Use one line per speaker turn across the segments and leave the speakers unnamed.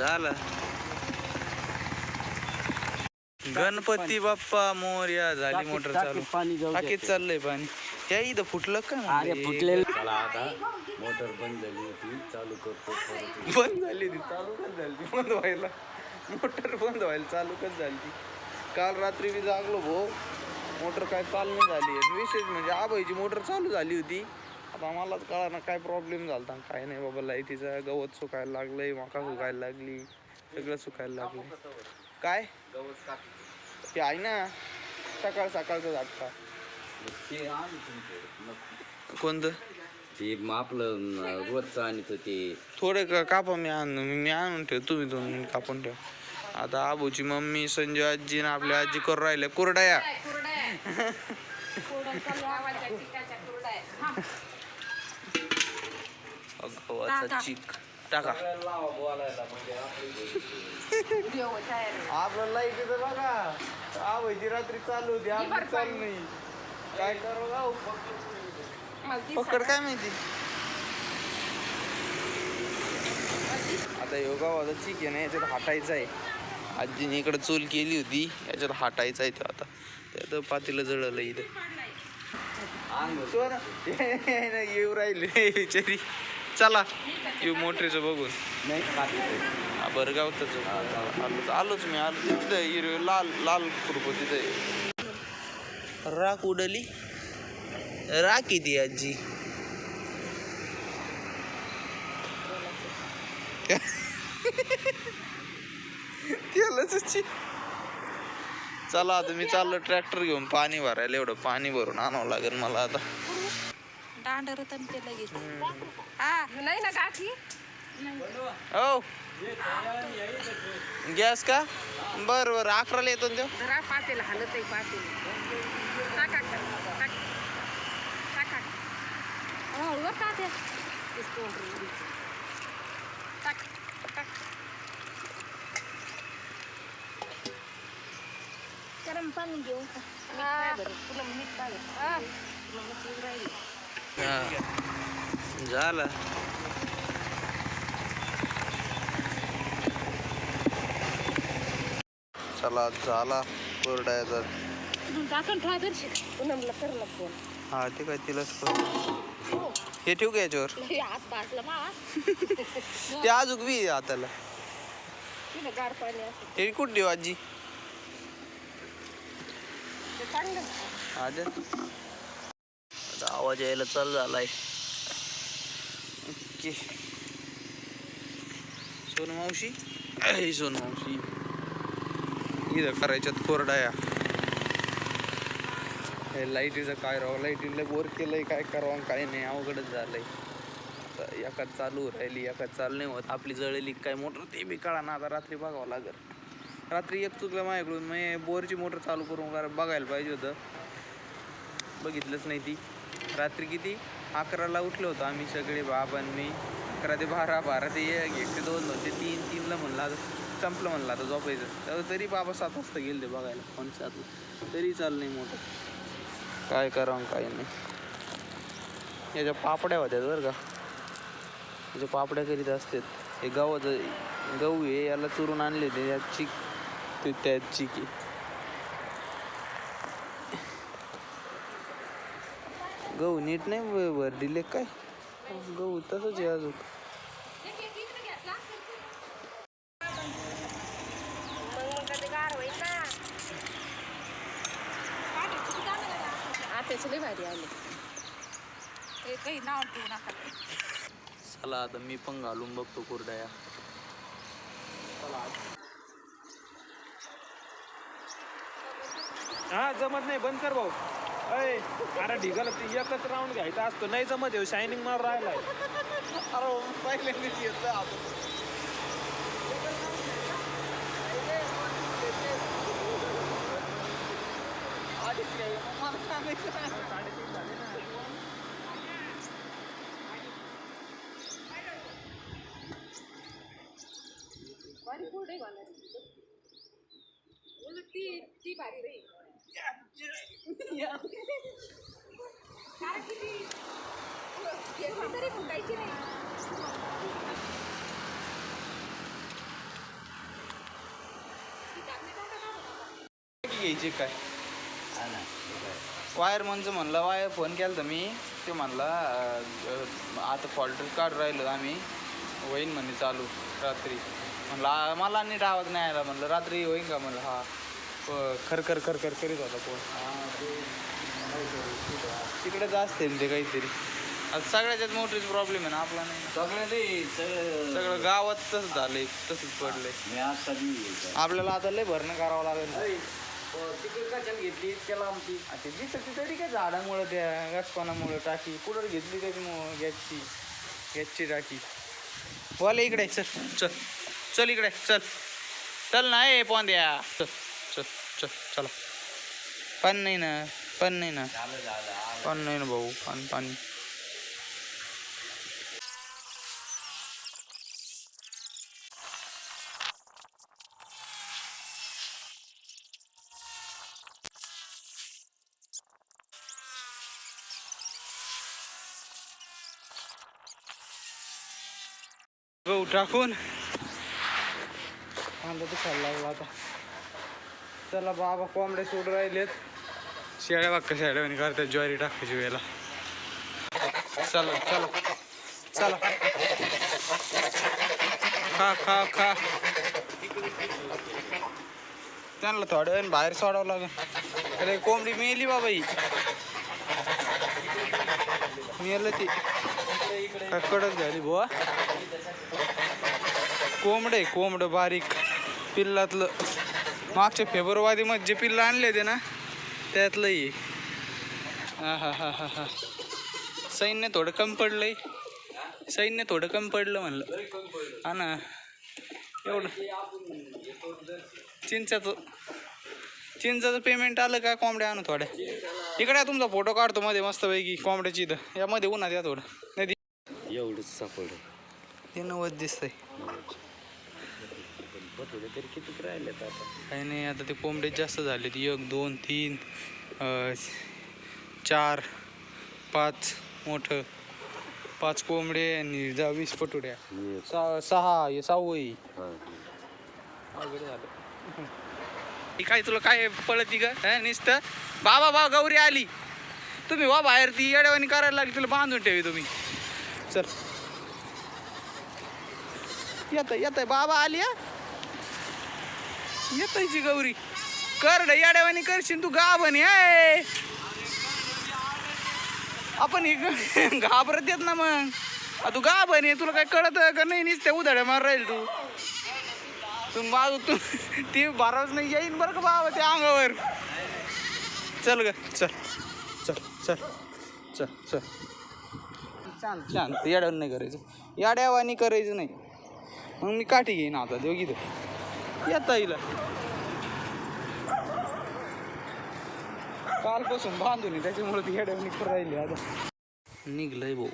झालं. गणपती बाप्पा मोर्या झाली मोटर चालू.
पाणी
टाकीत. चाललंय पाणी. त्या इथं फुटलं काय
अरे? फुटलेलं. चला आता मोटर बंद झाली होती चालू करतो परत.
बंद झाली ती चालू कच झाली ती बंद व्हायला. मोटर बंद व्हायला चालू कच झाली ती काल रात्री मी जागलो भो. मोटर काय चालू नाही झाली. आणि विशेष म्हणजे आबाईची मोटर चालू झाली होती. आता मलाच कळा ना काय प्रॉब्लेम झाला काय नाही बाबा लाईटीचा गवत सुकायला लागलंय मका सुकायला लागली सगळं सुकायला लागलं काय? ते आहे ना सकाळ सकाळचं झाडता
ते आण तुमचं. नको.
कोणतं?
ते मग आपलं रोजचं आणत ते
थोडे का कापा मी आणून मी आणून ठेव तुम्ही दोन मिनिट कापून ठेव. आता आबूची मम्मी संजय आजी ना आपल्या आजी करू राहिल्या. कुरडाया. गव्हाचा चिक. टाका. आपलं लाइट येतं बघा. आबाईची रात्री चालू होती आपली चालू नाही काय करू पकड काय माहिती? आता ह्यो गावाचा चिक आहे ना याच्यात हाटायचा आहे. आजीने इकडे चूल केली होती याच्यात हाटायचा आहे तो आता. त्यात पातीला जळलं इथं. येऊ राहिले बिचारी. चला. येऊ मोटरीचं बघून. हा, बरं गावतच आलोच आलोच मी आलो तिथं हिरवे लाल लाल कुरप तिथं राख उडली. राख किती आजी? चला आता मी चाललो ट्रॅक्टर घेऊन पाणी भरायला. एवढं पाणी भरून आणावं लागेल मला आता.
दांडर ते लगेच. हा. नाही ना काठी
हो. गॅस का? बर बर. अकराला येतो ना त्यो
जरा पातेला हलत आहे पातेल. टाका टाक टाका हळूवर टाक टाक. टाक गरम पाणी घेऊ तुला मीठ पाहिजे तुला मीठ राहिली.
हा. झालं. चला झाला. कोरडायचा हा ते काय तिलाच करू. हे ठेवू का याच्यावर? ते अजून बी हाताला. हे कुठं देऊ आजी? आजा आवाज यायला चालू झालाय. ओके. सोन मावशी? ऐ सोन मावशी. इथं करायच्यात कोरडाया. हे लाईटीचं काय राहावं लाईटीला बोर केलंय. काय करावं काय नाही? अवघडच झालंय. आता एकाच चालू राहिली एकाच चालू नाही होत. आपली जळली काय मोटर? ते बी कळा ना आता. रात्री बघावं लागल. रात्री एक चुकलं माझ्याकडून. मी बोरची मोटर चालू करून बघायला पाहिजे होतं. बघितलंच नाही ती. रात्री किती? अकराला उठलो होतो आम्ही सगळे बाबांनी आणि मी. अकरा ते बारा बारा ते एक एक ते दोन दोन ते तीन तीनला म्हणलं आता संपलं म्हणलं आता झोपायचं. तर तरी बाबा सात वाजता गेले ते बघायला फोन सातला तरी चाल नाही मोठं. काय करावं काय नाही. याच्या पापड्या होत्या बरं का. याच्या पापड्या करीत असतात. हे गव्हाचं गहू आहे याला चुरून आणले ते यात चिक ते त्यात चिक आहे गहू नीट नाही वर दिले काय? गहू तसंच आहे अजून.
आत्याचं लय भारी आले ते काही नाव ठेवू नका
चला आता मी पण घालून बघतो कुरडया.
हा जमत नाही. बंद कर भाऊ. अय अरे ढिगाला ते एकच राऊंड घ्यायचा असतो नाही जमत येऊ शायनिंग मार राहिलाय.
अरे पहिल्यांदाच येतं आपण.
भारी फोड आहे मला उलट ती ती भारी रे. तरी
घ्यायची काय? वायर म्हणजे म्हणलं वायर फोन केला तर मी ते म्हणला आता फॉल्ट काढ राहिलो आम्ही होईन म्हणे चालू रात्री. म्हणलं मला नीट आवाज नाही आला म्हणलं रात्री होईन का? म्हणलं हा. खरखर खरखर करीत होता कोण तिकडे जास्त आहे ना ते काहीतरी. आता सगळ्याच्याच मोठीच प्रॉब्लेम आहे ना आपला नाही.
सगळं नाही सगळं
सगळं गावात तसंच झालंय तसंच पडलंय.
मी आज.
आपल्याला आता लय भरणं करावं लागेल.
तिकीट कशाला घेतली त्याला आमची
आता दिसत तरी काय झाडामुळं त्या गचपानामुळं टाकी. कुठं घेतली त्याच्यामुळं गॅसची गॅसची टाकी? वाले इकडे चल चल. चल इकडे चल. चल ना ए पोंद्या. चल चल चल चला. पण नाही ना पण नाही ना. पण नाही ना भाऊ पान पाणी भाऊ टाकून. कांदा तर लागला आता. चला बाबा कोंबडे सोड राहिलेत. शेळ्या बाक्का शेळ्या आणि करतात ज्वारी टाकायची वेळेला. चला चला चला. खा खा खा. त्यांना थोड्या वेळ बाहेर सोडावं लागेल. अरे कोंबडी मेली बाबा ही मेलं ती. कडक झाली बुवा. कोंबड आहे कोंबड बारीक. पिल्लातलं. मागच्या फेब्रुवारीमध्ये जे पिल्लं आणले होते ना त्यातलं आहे. हा हा हा हा हा. सैन्य थोडं कमी पडलंय. सैन्य थोडं कमी पडलं म्हणलं. हा ना. एवढं. चिंचाचं. चिंचाचं पेमेंट आलं का कोंबड्या आणू थोड्या? इकडे तुमचा फोटो काढतो मध्ये मस्तपैकी कोंबड्याची इथं. यामध्ये उन्हात या थोडं. नाही
एवढंच सापडलं.
ते नवत दिसतंय.
पण बटवले तरी किती राहिलेत आता.
काही नाही आता ते कोंबडे जास्त झाले एक दोन तीन चार पाच मोठं. पाच कोंबडे आणि जा वीस पटुड्या. सहा सहा हे सहावं आहे.
हा.
अवघड झालं. काय तुला काय पळती का हा नुसतं? बाबा बा गौरी आली. तुम्ही वा बाहेर ती येड्यावानी करायला लागली तुला बांधून ठेवी तुम्ही. चल. येत येत बाबा आली हा? येतायची गौरी. कर याड्यावानी करशील तू गाभण आहे आपण हे घाबरत येत ना मग. तू गाभण आहे तुला काय कळत का नाही? नुसत्या उधाड्या मार राहील तू. तू बाजू तू ती बाराच नाही येईन बरं का बाबा त्या अंगावर? चल ग चल. चल चल. चल चल. शांत छान येड्यावर नाही करायचं. याड्यावानी करायचं नाही. मग मी काठी घेईन आता देऊ इथं येता येईल कालपासून बांधून त्याच्यामुळे ती येड्यावानी करून राहिली आता. निघलंय भाऊ.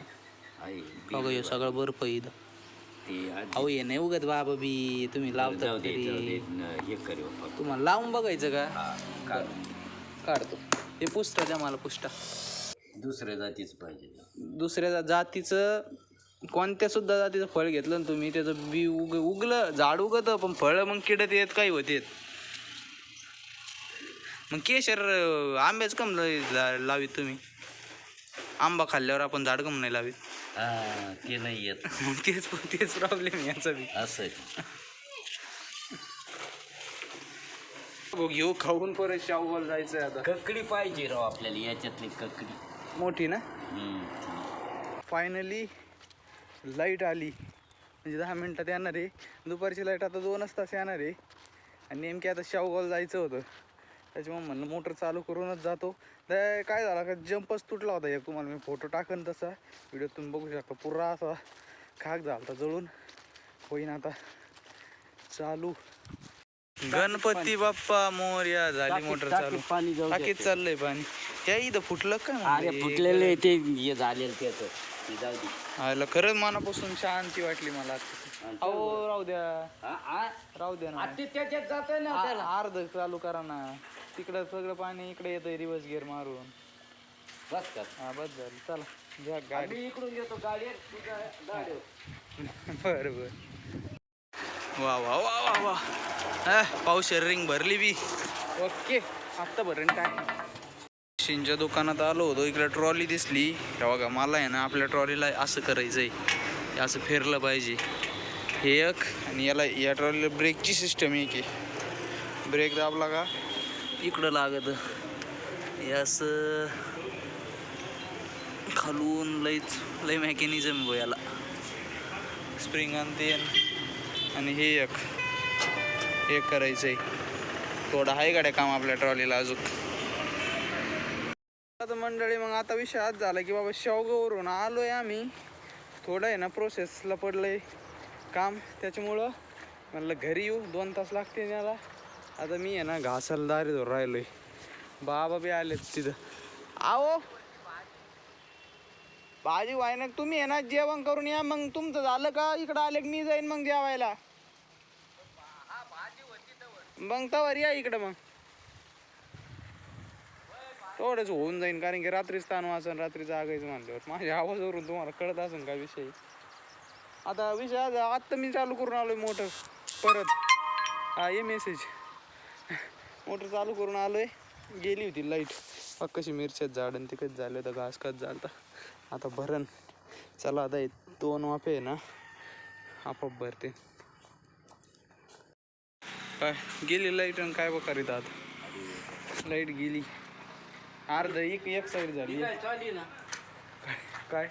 आहे.
बघा हे सगळं बर्फ इथं
ते
अहो ये नाही उगत बाबा बी. तुम्ही लावता तरी.
हे करू
तुम्हाला लावून बघायचं का?
हा, काढ.
काढतो. हे पुष्टा द्या मला पुष्टा.
दुसऱ्या जातीच पाहिजे.
दुसऱ्या जा- जातीचं कोणत्या सुद्धा जातीचं फळ घेतलं ना तुम्ही त्याचं बी उग उगलं झाड उगतं पण फळं मग किडत येत काही होते मग केशर आंब्याच कम लावीत तुम्ही. आंबा खाल्ल्यावर आपण झाड कम नाही लावीत.
ते नाही येत.
मग तेच तेच प्रॉब्लेम याचा बी.
असं आहे.
बघ घेऊ खाऊन परत शाहूबाला जायचंय आता.
ककडी पाहिजे राव आपल्याला याच्यातली ककडी.
मोठी ना?
हम्म.
फायनली लाइट आली. म्हणजे दहा मिनटात येणार. आहे दुपारची लाइट आता दोनच तास येणार आहे. आणि नेमकी आता शावगाव जायचं होतं. त्याच्यामुळे म्हणलं मोटर चालू करूनच जातो. तर काय झालं का? जंपच तुटला होता. एक तुम्हाला मी फोटो टाकन तसा. व्हिडिओ तुम्ही बघू शकता. पुरा असा खाक झाला होता जळून. होईन आता. चालू. गणपती बाप्पा मोर्या झाली मोटर चालू.
पाणी.
चाललंय पाणी. त्या इथं फुटलं काय
अरे
म्हणलं?
फुटलेले ते. झालेलं त्याचं ते जाऊ दे.
आयला खरंच मनापासून शांती वाटली मला आता. अहो राहू द्या.
हा, हा.
राहू द्या ना.
ते त्याच्यात ना
आ- अर्ध चालू करा ना. तिकडं सगळं पाणी इकडे येतंय रिवर्स गिअर मारून.
बस कर.
हा बस झालं. चला घ्या गाडी.
मी इकडून येतो तुझ्या गाडीवर.
बरं बरं वा वा वा वा वा. हा, पाऊस रिंग भरली बी. ओके आत्ता भरण काय? मशीनच्या दुकानात आलो होतो. इकडे ट्रॉली दिसली. हे बघा मला आहे ना आपल्या ट्रॉलीला असं करायचं आहे असं फिरलं पाहिजे. हे एक आणि याला या ट्रॉलीला ब्रेकची सिस्टम एक आहे. ब्रेक दाबला का? इकडं लागत. हे असं खालून लईच लई मेकॅनिझम आहे याला. स्प्रिंग आणते. आणि हे एक. एक करायचं आहे थोडं आहे गाड्या काम आपल्या ट्रॉलीला अजून. आता मंडळी मग आता विषय आज झाला की बाबा शेवगावरून आलो आहे आम्ही. थोडं आहे ना प्रोसेसला पडलं आहे काम त्याच्यामुळं म्हणलं घरी येऊ दोन तास लागते त्याला आता मी आहे ना घासाला दारी धरून राहिलो आहे बाबा बी आलेत तिथं. आओ भाजी वायनक तुम्ही आहे ना जेवण करून या मग तुमचं झालं का? इकडं आले की मी जाईन मग जेवायला. मग तवर या इकडं मग. थोडंच होऊन जाईन कारण की रात्रीच ताण वाचन रात्री जागायचं म्हणल्यावर माझ्या आवाजावरून तुम्हाला कळत असेल का विषय? आता विषय आज आत्ता मी चालू करून आलोय मोटर परत. हा ये मेसेज मोटर चालू करून आलोय. गेली होती लाइट बघ कशी मिरच्यात झाड आणि तिकट झालं तर घास कच झालं आता भरण. चला आता दोन वाफे आहे ना आपोआप भरते. काय गेली लाइट आणि काय बघा आता लाइट गेली. अर्ध एक एक साईड झाली.
चालली ना?
काय?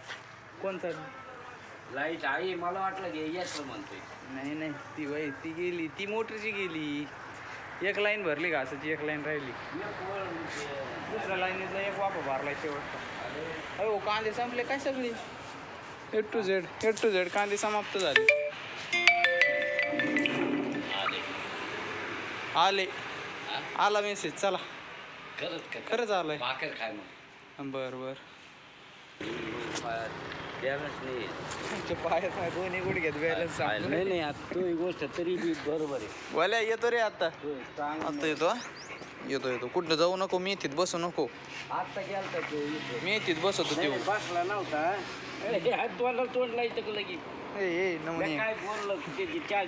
कोण चालली?
लाइट आहे मला वाटलं की येस म्हणतोय.
नाही नाही ती बाई ती गेली ती मोटरची गेली. एक लाईन भरली घासाची एक लाईन राहिली. दुसऱ्या लाईनीतला एक वापा भरला शेवटचा. अहो कांदे संपले काय सगळी? A to Z A to Z कांदे समाप्त झाले. आले. आला. मेसेज चला.
खरंच का
खरंच आलंय.
भाकर खाय मग.
बर बर.
नाही
तुमच्या पायात नाही दोन्ही गुडघ्यात बॅलन्स
नाही नाही आता तो ही गोष्ट तरी बी बरोबर आहे.
येतो रे आता.
तो चांगला
आता येतो हा? येतो येतो. कुठं जाऊ नको मेथीत बसू नको.
आता गेलता तो इथं.
मेथीत बसतो
नाही,
देऊ
नाही, बसला नव्हता. अरे, हात तोंडाला तोंड का लगी काय बोललं की ते चार